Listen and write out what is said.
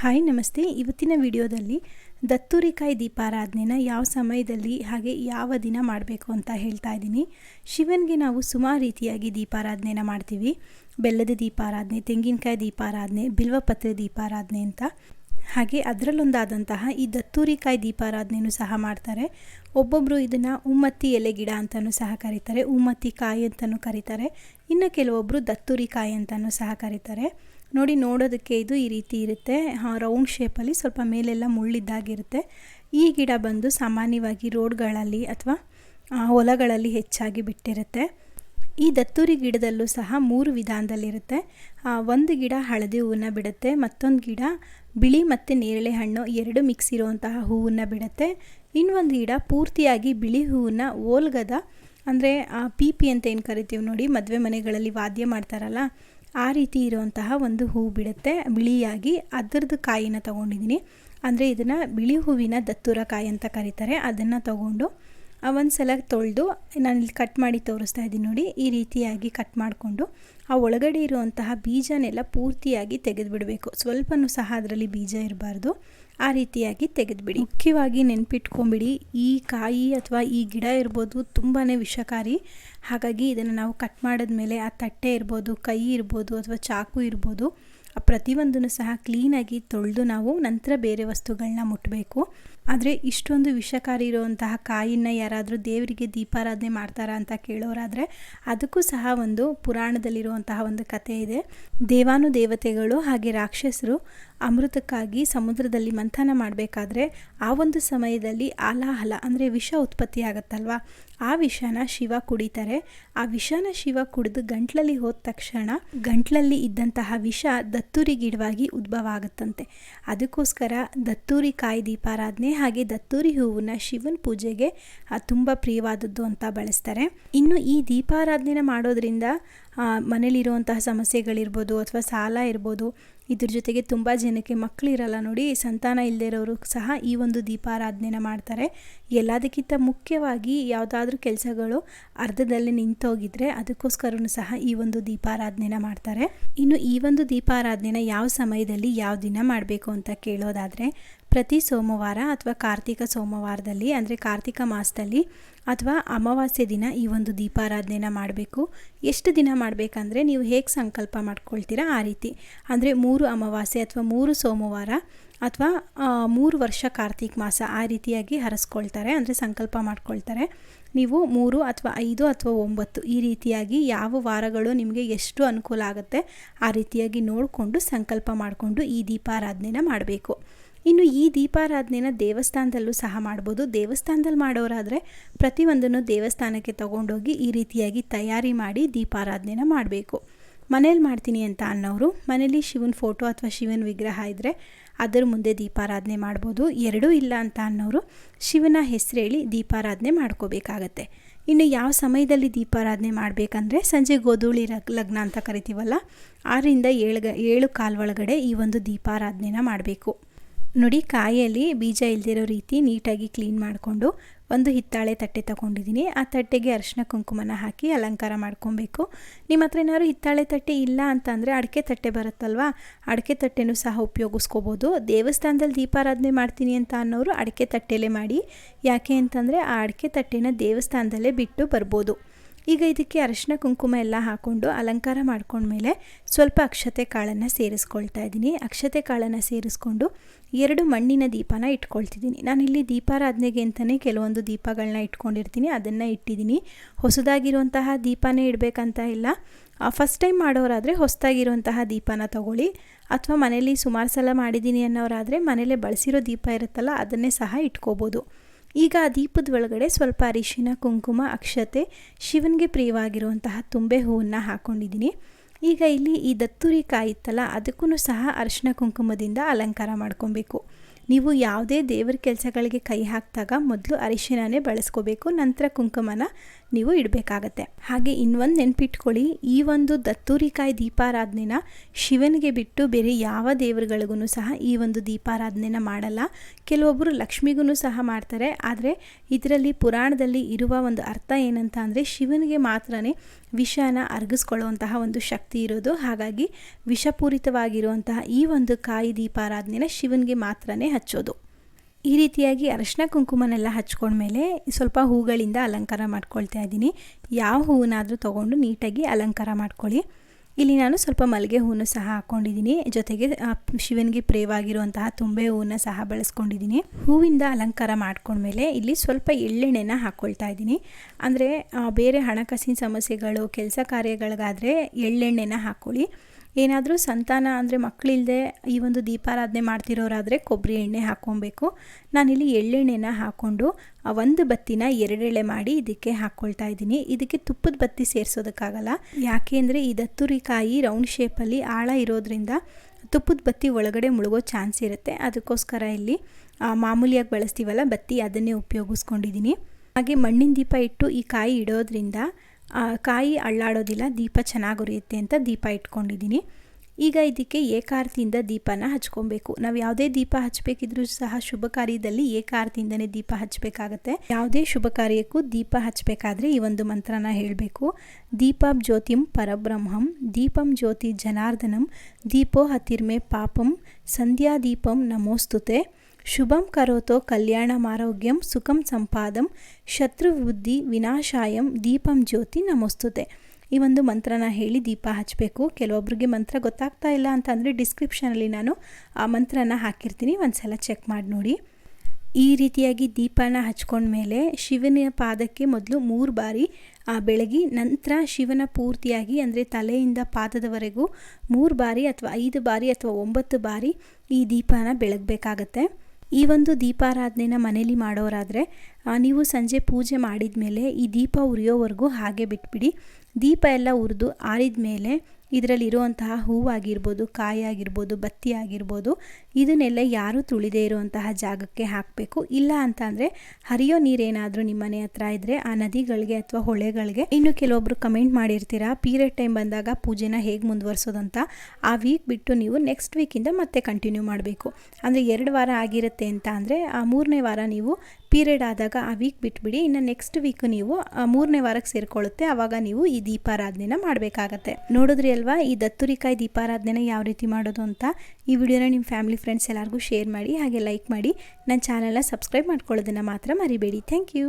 Hi, ನಮಸ್ತೆ. ಇವತ್ತಿನ ವಿಡಿಯೋದಲ್ಲಿ ದತ್ತೂರಿಕಾಯಿ ದೀಪಾರಾಧನೆನ ಯಾವ ಸಮಯದಲ್ಲಿ ಹಾಗೆ ಯಾವ ದಿನ ಮಾಡಬೇಕು ಅಂತ ಹೇಳ್ತಾ ಇದ್ದೀನಿ. ಶಿವನಿಗೆ ನಾವು ಸುಮಾರು ರೀತಿಯಾಗಿ ದೀಪಾರಾಧನೆನ ಮಾಡ್ತೀವಿ. ಬೆಲ್ಲದ ದೀಪಾರಾಧನೆ, ತೆಂಗಿನಕಾಯಿ ದೀಪಾರಾಧನೆ ಬಿಲ್ವಪತ್ರೆ ದೀಪಾರಾಧನೆ ಅಂತ. ಹಾಗೆ ಅದರಲ್ಲೊಂದಾದಂತಹ ಈ ದತ್ತೂರಿಕಾಯಿ ದೀಪಾರಾಧನೆಯೂ ಸಹ ಮಾಡ್ತಾರೆ. ಒಬ್ಬೊಬ್ಬರು ಇದನ್ನು ಉಮ್ಮತ್ತಿ ಎಲೆ ಗಿಡ ಅಂತಲೂ ಸಹ ಕರೀತಾರೆ. ಉಮ್ಮತ್ತಿ ಕಾಯಿ ಅಂತಲೂ ಕರೀತಾರೆ. ಇನ್ನು ಕೆಲವೊಬ್ಬರು ದತ್ತೂರಿಕಾಯಿ ಅಂತಲೂ ಸಹ ಕರೀತಾರೆ. ನೋಡಿ ನೋಡೋದಕ್ಕೆ ಇದು ಈ ರೀತಿ ಇರುತ್ತೆ. ರೌಂಡ್ ಶೇಪಲ್ಲಿ ಸ್ವಲ್ಪ ಮೇಲೆಲ್ಲ ಮುಳ್ಳಿದ್ದಾಗಿರುತ್ತೆ. ಈ ಗಿಡ ಬಂದು ಸಾಮಾನ್ಯವಾಗಿ ರೋಡ್ಗಳಲ್ಲಿ ಅಥವಾ ಹೊಲಗಳಲ್ಲಿ ಹೆಚ್ಚಾಗಿ ಬಿಟ್ಟಿರುತ್ತೆ. ಈ ದತ್ತೂರಿ ಗಿಡದಲ್ಲೂ ಸಹ ಮೂರು ವಿಧಾನದಲ್ಲಿರುತ್ತೆ. ಒಂದು ಗಿಡ ಹಳದಿ ಹೂವನ್ನು ಬಿಡುತ್ತೆ, ಮತ್ತೊಂದು ಗಿಡ ಬಿಳಿ ಮತ್ತು ನೇರಳೆ ಹಣ್ಣು ಎರಡು ಮಿಕ್ಸ್ ಇರುವಂತಹ ಹೂವನ್ನು ಬಿಡುತ್ತೆ. ಇನ್ನೊಂದು ಗಿಡ ಪೂರ್ತಿಯಾಗಿ ಬಿಳಿ ಹೂವನ್ನು ಓಲ್ಗದ, ಅಂದರೆ ಪಿ ಪಿ ಅಂತ ಏನು ಕರಿತೀವಿ ನೋಡಿ, ಮದುವೆ ಮನೆಗಳಲ್ಲಿ ವಾದ್ಯ ಮಾಡ್ತಾರಲ್ಲ ಆ ರೀತಿ ಇರುವಂತಹ ಒಂದು ಹೂ ಬಿಡುತ್ತೆ. ಬಿಳಿಯಾಗಿ ಅದರದ್ದು ಕಾಯಿನ ತಗೊಂಡಿದ್ದೀನಿ. ಅಂದರೆ ಇದನ್ನು ಬಿಳಿ ಹೂವಿನ ದತ್ತೂರ ಕಾಯಿ ಅಂತ ಕರೀತಾರೆ. ಅದನ್ನು ತಗೊಂಡು ಒಂದು ಸಲ ತೊಳೆದು ನಾನು ಇಲ್ಲಿ ಕಟ್ ಮಾಡಿ ತೋರಿಸ್ತಾ ಇದ್ದೀನಿ ನೋಡಿ, ಈ ರೀತಿಯಾಗಿ ಕಟ್ ಮಾಡಿಕೊಂಡು ಆ ಒಳಗಡೆ ಇರುವಂತಹ ಬೀಜನೆಲ್ಲ ಪೂರ್ತಿಯಾಗಿ ತೆಗೆದುಬಿಡಬೇಕು. ಸ್ವಲ್ಪನೂ ಸಹ ಅದರಲ್ಲಿ ಬೀಜ ಇರಬಾರ್ದು. ಆ ರೀತಿಯಾಗಿ ತೆಗೆದುಬಿಡಿ. ಮುಖ್ಯವಾಗಿ ನೆನ್ಪಿಟ್ಕೊಂಬಿಡಿ, ಈ ಕಾಯಿ ಅಥವಾ ಈ ಗಿಡ ಇರ್ಬೋದು ತುಂಬಾ ವಿಷಕಾರಿ. ಹಾಗಾಗಿ ಇದನ್ನು ನಾವು ಕಟ್ ಮಾಡಿದ ಮೇಲೆ ಆ ತಟ್ಟೆ ಇರ್ಬೋದು, ಕೈ ಇರ್ಬೋದು ಅಥವಾ ಚಾಕು ಇರ್ಬೋದು ಪ್ರತಿಯೊಂದನ್ನು ಸಹ ಕ್ಲೀನಾಗಿ ತೊಳೆದು ನಾವು ನಂತರ ಬೇರೆ ವಸ್ತುಗಳನ್ನ ಮುಟ್ಟಬೇಕು ಆದರೆ ಇಷ್ಟೊಂದು ವಿಷಕಾರಿ ಇರುವಂತಹ ಕಾಯಿನ ಯಾರಾದರೂ ದೇವರಿಗೆ ದೀಪಾರಾಧನೆ ಮಾಡ್ತಾರಾ ಅಂತ ಕೇಳೋರಾದರೆ ಅದಕ್ಕೂ ಸಹ ಒಂದು ಪುರಾಣದಲ್ಲಿರುವಂತಹ ಒಂದು ಕಥೆ ಇದೆ. ದೇವಾನು ದೇವತೆಗಳು ಹಾಗೆ ರಾಕ್ಷಸರು ಅಮೃತಕ್ಕಾಗಿ ಸಮುದ್ರದಲ್ಲಿ ಮಂಥನ ಮಾಡಬೇಕಾದ್ರೆ ಆ ಒಂದು ಸಮಯದಲ್ಲಿ ಆಲಾಹಲ ಅಂದರೆ ವಿಷ ಉತ್ಪತ್ತಿ ಆಗುತ್ತಲ್ವ ಆ ವಿಷನ ಶಿವ ಕುಡಿತಾರೆ. ಆ ವಿಷನ ಶಿವ ಕುಡಿದು ಗಂಟ್ಲಲ್ಲಿ ಹೋದ ತಕ್ಷಣ ಗಂಟ್ಲಲ್ಲಿ ಇದ್ದಂತಹ ವಿಷ ದತ್ತೂರಿ ಗಿಡವಾಗಿ ಉದ್ಭವ ಆಗುತ್ತಂತೆ ಅದಕ್ಕೋಸ್ಕರ ದತ್ತೂರಿ ಕಾಯಿ ದೀಪಾರಾಧನೆ ಹಾಗೆ ದತ್ತೂರಿ ಹೂವನ್ನ ಶಿವನ ಪೂಜೆಗೆ ತುಂಬ ಪ್ರಿಯವಾದದ್ದು ಅಂತ ಬಳಸ್ತಾರೆ. ಇನ್ನು ಈ ದೀಪಾರಾಧನೆ ಮಾಡೋದ್ರಿಂದ ಮನೇಲಿರುವಂತಹ ಸಮಸ್ಯೆಗಳಿರ್ಬೋದು ಅಥವಾ ಸಾಲ ಇರ್ಬೋದು, ಇದ್ರ ಜೊತೆಗೆ ತುಂಬ ಜನಕ್ಕೆ ಮಕ್ಕಳಿರಲ್ಲ ನೋಡಿ, ಸಂತಾನ ಇಲ್ಲದೆ ಇರೋರು ಸಹ ಈ ಒಂದು ದೀಪಾರಾಧನೆನ ಮಾಡ್ತಾರೆ. ಎಲ್ಲದಕ್ಕಿಂತ ಮುಖ್ಯವಾಗಿ ಯಾವುದಾದ್ರೂ ಕೆಲಸಗಳು ಅರ್ಧದಲ್ಲಿ ನಿಂತೋಗಿದ್ರೆ ಅದಕ್ಕೋಸ್ಕರನೂ ಸಹ ಈ ಒಂದು ದೀಪಾರಾಧನೆನ ಮಾಡ್ತಾರೆ. ಇನ್ನು ಈ ಒಂದು ದೀಪಾರಾಧನೆನ ಯಾವ ಸಮಯದಲ್ಲಿ ಯಾವ ದಿನ ಮಾಡಬೇಕು ಅಂತ ಕೇಳೋದಾದರೆ ಪ್ರತಿ ಸೋಮವಾರ ಅಥವಾ ಕಾರ್ತಿಕ ಸೋಮವಾರದಲ್ಲಿ, ಅಂದರೆ ಕಾರ್ತಿಕ ಮಾಸದಲ್ಲಿ ಅಥವಾ ಅಮಾವಾಸ್ಯೆ ದಿನ ಈ ಒಂದು ದೀಪಾರಾಧನೆನ ಮಾಡಬೇಕು. ಎಷ್ಟು ದಿನ ಮಾಡಬೇಕಂದ್ರೆ ನೀವು ಹೇಗೆ ಸಂಕಲ್ಪ ಮಾಡ್ಕೊಳ್ತೀರಾ ಆ ರೀತಿ. ಅಂದರೆ ಮೂರು ಅಮಾವಾಸ್ಯೆ ಅಥವಾ ಮೂರು ಸೋಮವಾರ ಅಥವಾ ಮೂರು ವರ್ಷ ಕಾರ್ತಿಕ ಮಾಸ ಆ ರೀತಿಯಾಗಿ ಹರಸ್ಕೊಳ್ತಾರೆ, ಅಂದರೆ ಸಂಕಲ್ಪ ಮಾಡ್ಕೊಳ್ತಾರೆ. ನೀವು ಮೂರು ಅಥವಾ ಐದು ಅಥವಾ ಒಂಬತ್ತು ಈ ರೀತಿಯಾಗಿ ಯಾವ ವಾರಗಳು ನಿಮಗೆ ಎಷ್ಟು ಅನುಕೂಲ ಆಗುತ್ತೆ ಆ ರೀತಿಯಾಗಿ ನೋಡಿಕೊಂಡು ಸಂಕಲ್ಪ ಮಾಡಿಕೊಂಡು ಈ ದೀಪಾರಾಧನೆನ ಮಾಡಬೇಕು. ಇನ್ನು ಈ ದೀಪಾರಾಧನೆನ ದೇವಸ್ಥಾನದಲ್ಲೂ ಸಹ ಮಾಡ್ಬೋದು. ದೇವಸ್ಥಾನದಲ್ಲಿ ಮಾಡೋರಾದರೆ ಪ್ರತಿಯೊಂದನ್ನು ದೇವಸ್ಥಾನಕ್ಕೆ ತಗೊಂಡೋಗಿ ಈ ರೀತಿಯಾಗಿ ತಯಾರಿ ಮಾಡಿ ದೀಪಾರಾಧನೆನ ಮಾಡಬೇಕು. ಮನೇಲಿ ಮಾಡ್ತೀನಿ ಅಂತ ಅನ್ನೋರು, ಮನೇಲಿ ಶಿವನ ಫೋಟೋ ಅಥವಾ ಶಿವನ ವಿಗ್ರಹ ಇದ್ದರೆ ಅದರ ಮುಂದೆ ದೀಪಾರಾಧನೆ ಮಾಡ್ಬೋದು. ಎರಡೂ ಇಲ್ಲ ಅಂತ ಅನ್ನೋರು ಶಿವನ ಹೆಸರು ಹೇಳಿ ದೀಪಾರಾಧನೆ ಮಾಡ್ಕೋಬೇಕಾಗತ್ತೆ. ಇನ್ನು ಯಾವ ಸಮಯದಲ್ಲಿ ದೀಪಾರಾಧನೆ ಮಾಡಬೇಕಂದ್ರೆ ಸಂಜೆ ಗೋಧೂಳಿ ಲಗ್ನ ಅಂತ ಕರಿತೀವಲ್ಲ ಆರರಿಂದ ಏಳು ಏಳು ಕಾಲ್ ಒಳಗಡೆ ಈ ಒಂದು ದೀಪಾರಾಧನೆನ ಮಾಡಬೇಕು. ನೋಡಿ, ಕಾಯಲ್ಲಿ ಬೀಜ ಇಲ್ದಿರೋ ರೀತಿ ನೀಟಾಗಿ ಕ್ಲೀನ್ ಮಾಡಿಕೊಂಡು ಒಂದು ಹಿತ್ತಾಳೆ ತಟ್ಟೆ ತಗೊಂಡಿದ್ದೀನಿ. ಆ ತಟ್ಟೆಗೆ ಅರಿಶಿನ ಕುಂಕುಮನ ಹಾಕಿ ಅಲಂಕಾರ ಮಾಡ್ಕೊಬೇಕು. ನಿಮ್ಮ ಹತ್ರ ಏನಾದ್ರು ಹಿತ್ತಾಳೆ ತಟ್ಟೆ ಇಲ್ಲ ಅಂತ ಅಂದರೆ ಅಡಿಕೆ ತಟ್ಟೆ ಬರುತ್ತಲ್ವಾ? ಅಡಿಕೆ ತಟ್ಟೆನೂ ಸಹ ಉಪಯೋಗಿಸ್ಕೋಬೋದು. ದೇವಸ್ಥಾನದಲ್ಲಿ ದೀಪಾರಾಧನೆ ಮಾಡ್ತೀನಿ ಅಂತ ಅನ್ನೋರು ಅಡಿಕೆ ತಟ್ಟೆಲೇ ಮಾಡಿ. ಯಾಕೆ ಅಂತಂದರೆ ಆ ಅಡಿಕೆ ತಟ್ಟೆನ ದೇವಸ್ಥಾನದಲ್ಲೇ ಬಿಟ್ಟು ಬರ್ಬೋದು. ಈಗ ಇದಕ್ಕೆ ಅರಿಶಿನ ಕುಂಕುಮ ಎಲ್ಲ ಹಾಕ್ಕೊಂಡು ಅಲಂಕಾರ ಮಾಡ್ಕೊಂಡ್ಮೇಲೆ ಸ್ವಲ್ಪ ಅಕ್ಷತೆ ಕಾಳನ್ನು ಸೇರಿಸ್ಕೊಳ್ತಾ ಇದ್ದೀನಿ. ಅಕ್ಷತೆ ಕಾಳನ್ನು ಸೇರಿಸ್ಕೊಂಡು ಎರಡು ಮಣ್ಣಿನ ದೀಪನ ಇಟ್ಕೊಳ್ತಿದ್ದೀನಿ. ನಾನಿಲ್ಲಿ ದೀಪಾರಾಧನೆಗೆ ಅಂತಲೇ ಕೆಲವೊಂದು ದೀಪಗಳನ್ನ ಇಟ್ಕೊಂಡಿರ್ತೀನಿ. ಅದನ್ನು ಇಟ್ಟಿದ್ದೀನಿ. ಹೊಸದಾಗಿರುವಂತಹ ದೀಪನೇ ಇಡಬೇಕಂತ ಇಲ್ಲ. ಫಸ್ಟ್ ಟೈಮ್ ಮಾಡೋರಾದರೆ ಹೊಸದಾಗಿರುವಂತಹ ದೀಪನ ತಗೊಳ್ಳಿ. ಅಥವಾ ಮನೇಲಿ ಸುಮಾರು ಸಲ ಮಾಡಿದ್ದೀನಿ ಅನ್ನೋರಾದರೆ ಮನೇಲೆ ಬಳಸಿರೋ ದೀಪ ಇರುತ್ತಲ್ಲ, ಅದನ್ನೇ ಸಹ ಇಟ್ಕೋಬೋದು. ಈಗ ಆ ದೀಪದ ಒಳಗಡೆ ಸ್ವಲ್ಪ ಅರಿಶಿನ, ಕುಂಕುಮ, ಅಕ್ಷತೆ, ಶಿವನಿಗೆ ಪ್ರಿಯವಾಗಿರುವಂತಹ ತುಂಬೆ ಹೂವನ್ನು ಹಾಕ್ಕೊಂಡಿದ್ದೀನಿ ಈಗ ಇಲ್ಲಿ ಈ ದತ್ತೂರಿ ಕಾಯಿತ್ತಲ್ಲ ಅದಕ್ಕೂ ಸಹ ಅರಿಶಿನ, ಕುಂಕುಮದಿಂದ ಅಲಂಕಾರ ಮಾಡ್ಕೊಬೇಕು. ನೀವು ಯಾವುದೇ ದೇವರ ಕೆಲಸಗಳಿಗೆ ಕೈ ಹಾಕಿದಾಗ ಮೊದಲು ಅರಿಶಿನನೇ ಬಳಸ್ಕೋಬೇಕು, ನಂತರ ಕುಂಕುಮನ ನೀವು ಇಡಬೇಕಾಗತ್ತೆ. ಹಾಗೆ ಇನ್ನೊಂದು ನೆನ್ಪಿಟ್ಕೊಳ್ಳಿ, ಈ ಒಂದು ದತ್ತೂರಿಕಾಯಿ ದೀಪಾರಾಧನೆನ ಶಿವನಿಗೆ ಬಿಟ್ಟು ಬೇರೆ ಯಾವ ದೇವರುಗಳಿಗೂ ಸಹ ಈ ಒಂದು ದೀಪಾರಾಧನೆನ ಮಾಡಲ್ಲ. ಕೆಲವೊಬ್ಬರು ಲಕ್ಷ್ಮಿಗೂ ಸಹ ಮಾಡ್ತಾರೆ. ಆದರೆ ಇದರಲ್ಲಿ ಪುರಾಣದಲ್ಲಿ ಇರುವ ಒಂದು ಅರ್ಥ ಏನಂತ ಅಂದರೆ ಶಿವನಿಗೆ ಮಾತ್ರನೇ ವಿಷನ ಅರಗಿಸ್ಕೊಳ್ಳುವಂತಹ ಒಂದು ಶಕ್ತಿ ಇರೋದು. ಹಾಗಾಗಿ ವಿಷಪೂರಿತವಾಗಿರುವಂತಹ ಈ ಒಂದು ಕಾಯಿ ದೀಪಾರಾಧನೆನ ಶಿವನಿಗೆ ಮಾತ್ರನೇ ಹಚ್ಚೋದು. ಈ ರೀತಿಯಾಗಿ ಅರಶಿನ ಕುಂಕುಮನೆಲ್ಲ ಹಚ್ಕೊಂಡ್ಮೇಲೆ ಸ್ವಲ್ಪ ಹೂಗಳಿಂದ ಅಲಂಕಾರ ಮಾಡ್ಕೊಳ್ತಾ ಇದ್ದೀನಿ. ಯಾವ ಹೂವನ್ನಾದರೂ ತೊಗೊಂಡು ನೀಟಾಗಿ ಅಲಂಕಾರ ಮಾಡ್ಕೊಳ್ಳಿ. ಇಲ್ಲಿ ನಾನು ಸ್ವಲ್ಪ ಮಲ್ಲಿಗೆ ಹೂವನ್ನು ಸಹ ಹಾಕ್ಕೊಂಡಿದ್ದೀನಿ. ಜೊತೆಗೆ ಶಿವನಿಗೆ ಪ್ರೇವಾಗಿರುವಂತಹ ತುಂಬೆ ಹೂವನ್ನು ಸಹ ಬಳಸ್ಕೊಂಡಿದ್ದೀನಿ. ಹೂವಿಂದ ಅಲಂಕಾರ ಮಾಡ್ಕೊಂಡ್ಮೇಲೆ ಇಲ್ಲಿ ಸ್ವಲ್ಪ ಎಳ್ಳೆಣ್ಣೆನ ಹಾಕ್ಕೊಳ್ತಾ ಇದ್ದೀನಿ. ಅಂದರೆ ಬೇರೆ ಹಣಕಾಸಿನ ಸಮಸ್ಯೆಗಳು, ಕೆಲಸ ಕಾರ್ಯಗಳಿಗಾದರೆ ಎಳ್ಳೆಣ್ಣೆನ ಹಾಕ್ಕೊಳ್ಳಿ ಏನಾದರೂ ಸಂತಾನ ಅಂದರೆ ಮಕ್ಕಳಿಲ್ಲದೆ ಈ ಒಂದು ದೀಪಾರಾಧನೆ ಮಾಡ್ತಿರೋರಾದರೆ ಕೊಬ್ಬರಿ ಎಣ್ಣೆ ಹಾಕ್ಕೊಬೇಕು. ನಾನಿಲ್ಲಿ ಎಳ್ಳೆಣ್ಣೆನ ಹಾಕ್ಕೊಂಡು ಒಂದು ಬತ್ತಿನ ಎರಡೆಳೆ ಮಾಡಿ ಇದಕ್ಕೆ ಹಾಕ್ಕೊಳ್ತಾ ಇದ್ದೀನಿ. ಇದಕ್ಕೆ ತುಪ್ಪದ ಬತ್ತಿ ಸೇರಿಸೋದಕ್ಕಾಗಲ್ಲ. ಯಾಕೆ ಅಂದರೆ ಈ ದತ್ತುರಿಕಾಯಿ ರೌಂಡ್ ಶೇಪಲ್ಲಿ ಆಳ ಇರೋದ್ರಿಂದ ತುಪ್ಪದ ಬತ್ತಿ ಒಳಗಡೆ ಮುಳುಗೋ ಚಾನ್ಸ್ ಇರುತ್ತೆ. ಅದಕ್ಕೋಸ್ಕರ ಇಲ್ಲಿ ಮಾಮೂಲಿಯಾಗಿ ಬಳಸ್ತೀವಲ್ಲ ಬತ್ತಿ, ಅದನ್ನೇ ಉಪಯೋಗಿಸ್ಕೊಂಡಿದ್ದೀನಿ. ಹಾಗೆ ಮಣ್ಣಿನ ದೀಪ ಇಟ್ಟು ಈ ಕಾಯಿ ಇಡೋದ್ರಿಂದ ಕಾಯಿ ಅಳ್ಳಾಡೋದಿಲ್ಲ, ದೀಪ ಚೆನ್ನಾಗಿ ಉರಿಯುತ್ತೆ ಅಂತ ದೀಪ ಇಟ್ಕೊಂಡಿದ್ದೀನಿ. ಈಗ ಇದಕ್ಕೆ ಏಕಾರ್ತಿಯಿಂದ ದೀಪನ ಹಚ್ಕೊಬೇಕು. ನಾವು ಯಾವುದೇ ದೀಪ ಹಚ್ಚಬೇಕಿದ್ರೂ ಸಹ ಶುಭ ಕಾರ್ಯದಲ್ಲಿ ಏಕಾರ್ತಿಯಿಂದನೇ ದೀಪ ಹಚ್ಚಬೇಕಾಗತ್ತೆ ಯಾವುದೇ ಶುಭ ಕಾರ್ಯಕ್ಕೂ ದೀಪ ಹಚ್ಚಬೇಕಾದ್ರೆ ಈ ಒಂದು ಮಂತ್ರನ ಹೇಳಬೇಕು. ದೀಪಂ ಜ್ಯೋತಿಂ ಪರಬ್ರಹ್ಮಂ, ದೀಪಂ ಜ್ಯೋತಿ ಜನಾರ್ದನಂ, ದೀಪೋ ಹತಿರ್ಮೆ ಪಾಪಂ ಸಂಧ್ಯಾ ದೀಪಂ ನಮೋಸ್ತುತೆ. ಶುಭಂ ಕರೋತೋ ಕಲ್ಯಾಣಮಾರೋಗ್ಯಂ ಸುಖಂ ಸಂಪಾದಂ ಶತ್ರು ಬುದ್ಧಿ ವಿನಾಶಾಯಂ ದೀಪಂ ಜ್ಯೋತಿ ನಮೋಸ್ತುತೆ. ಈ ಒಂದು ಮಂತ್ರನ ಹೇಳಿ ದೀಪ ಹಚ್ಚಬೇಕು ಕೆಲವೊಬ್ಬರಿಗೆ ಮಂತ್ರ ಗೊತ್ತಾಗ್ತಾ ಇಲ್ಲ ಅಂತಂದರೆ ಡಿಸ್ಕ್ರಿಪ್ಷನಲ್ಲಿ ನಾನು ಆ ಮಂತ್ರನ ಹಾಕಿರ್ತೀನಿ. ಒಂದು ಸಲ ಚೆಕ್ ಮಾಡಿ ನೋಡಿ. ಈ ರೀತಿಯಾಗಿ ದೀಪನ ಹಚ್ಕೊಂಡ್ಮೇಲೆ ಶಿವನ ಪಾದಕ್ಕೆ ಮೊದಲು ಮೂರು ಬಾರಿ ಆ ಬೆಳಗಿ, ನಂತರ ಶಿವನ ಪೂರ್ತಿಯಾಗಿ ಅಂದರೆ ತಲೆಯಿಂದ ಪಾದದವರೆಗೂ ಮೂರು ಬಾರಿ ಅಥವಾ ಐದು ಬಾರಿ ಅಥವಾ ಒಂಬತ್ತು ಬಾರಿ ಈ ದೀಪನ ಬೆಳಗಬೇಕಾಗತ್ತೆ. ಈ ಒಂದು ದೀಪಾರಾಧನೆನ ಮನೇಲಿ ಮಾಡೋರಾದರೆ ನೀವು ಸಂಜೆ ಪೂಜೆ ಮಾಡಿದ ಮೇಲೆ ಈ ದೀಪ ಉರಿಯೋವರೆಗೂ ಹಾಗೆ ಬಿಟ್ಬಿಡಿ. ದೀಪ ಎಲ್ಲ ಉರಿದು ಆರಿದ ಮೇಲೆ ಇದರಲ್ಲಿರುವಂತಹ ಹೂವಾಗಿರ್ಬೋದು ಕಾಯಿ ಆಗಿರ್ಬೋದು ಬತ್ತಿ ಆಗಿರ್ಬೋದು ಇದನ್ನೆಲ್ಲ ಯಾರೂ ತುಳಿದೇ ಇರುವಂತಹ ಜಾಗಕ್ಕೆ ಹಾಕಬೇಕು? ಇಲ್ಲ ಅಂತ ಅಂದರೆ ಹರಿಯೋ ನೀರೇನಾದರೂ ನಿಮ್ಮ ಮನೆ ಹತ್ರ ಇದ್ದರೆ ಆ ನದಿಗಳಿಗೆ ಅಥವಾ ಹೊಳೆಗಳಿಗೆ ಇನ್ನು ಕೆಲವೊಬ್ಬರು ಕಮೆಂಟ್ ಮಾಡಿರ್ತೀರಾ, ಪೀರಿಯಡ್ ಟೈಮ್ ಬಂದಾಗ ಪೂಜೆನ ಹೇಗೆ ಮುಂದುವರ್ಸೋದಂತ? ಆ ವೀಕ್ ಬಿಟ್ಟು ನೀವು ನೆಕ್ಸ್ಟ್ ವೀಕಿಂದ ಮತ್ತೆ ಕಂಟಿನ್ಯೂ ಮಾಡಬೇಕು. ಅಂದರೆ ಎರಡು ವಾರ ಆಗಿರುತ್ತೆ ಅಂತ ಅಂದರೆ ಆ ಮೂರನೇ ವಾರ ನೀವು ಪೀರಿಯಡ್ ಆದಾಗ ಆ ವೀಕ್ ಬಿಟ್ಬಿಡಿ. ಇನ್ನು ನೆಕ್ಸ್ಟ್ ವೀಕ್ ನೀವು ಮೂರನೇ ವಾರಕ್ಕೆ ಸೇರಿಕೊಳ್ಳುತ್ತೆ. ಆವಾಗ ನೀವು ಈ ದೀಪಾರಾಧನೆನ ಮಾಡಬೇಕಾಗತ್ತೆ. ನೋಡಿದ್ರಿ ಅಲ್ವಾ, ಈ ದತ್ತುರಿಕಾಯಿ ದೀಪಾರಾಧನೆನ ಯಾವ ರೀತಿ ಮಾಡೋದು ಅಂತ? ಈ ವಿಡಿಯೋನ ನಿಮ್ಮ ಫ್ಯಾಮಿಲಿ ಫ್ರೆಂಡ್ಸ್ ಎಲ್ಲರಿಗೂ ಶೇರ್ ಮಾಡಿ, ಹಾಗೆ ಲೈಕ್ ಮಾಡಿ. ನನ್ನ ಚಾನಲ್ನ ಸಬ್ಸ್ಕ್ರೈಬ್ ಮಾಡ್ಕೊಳ್ಳೋದನ್ನು ಮಾತ್ರ ಮರಿಬೇಡಿ. Thank you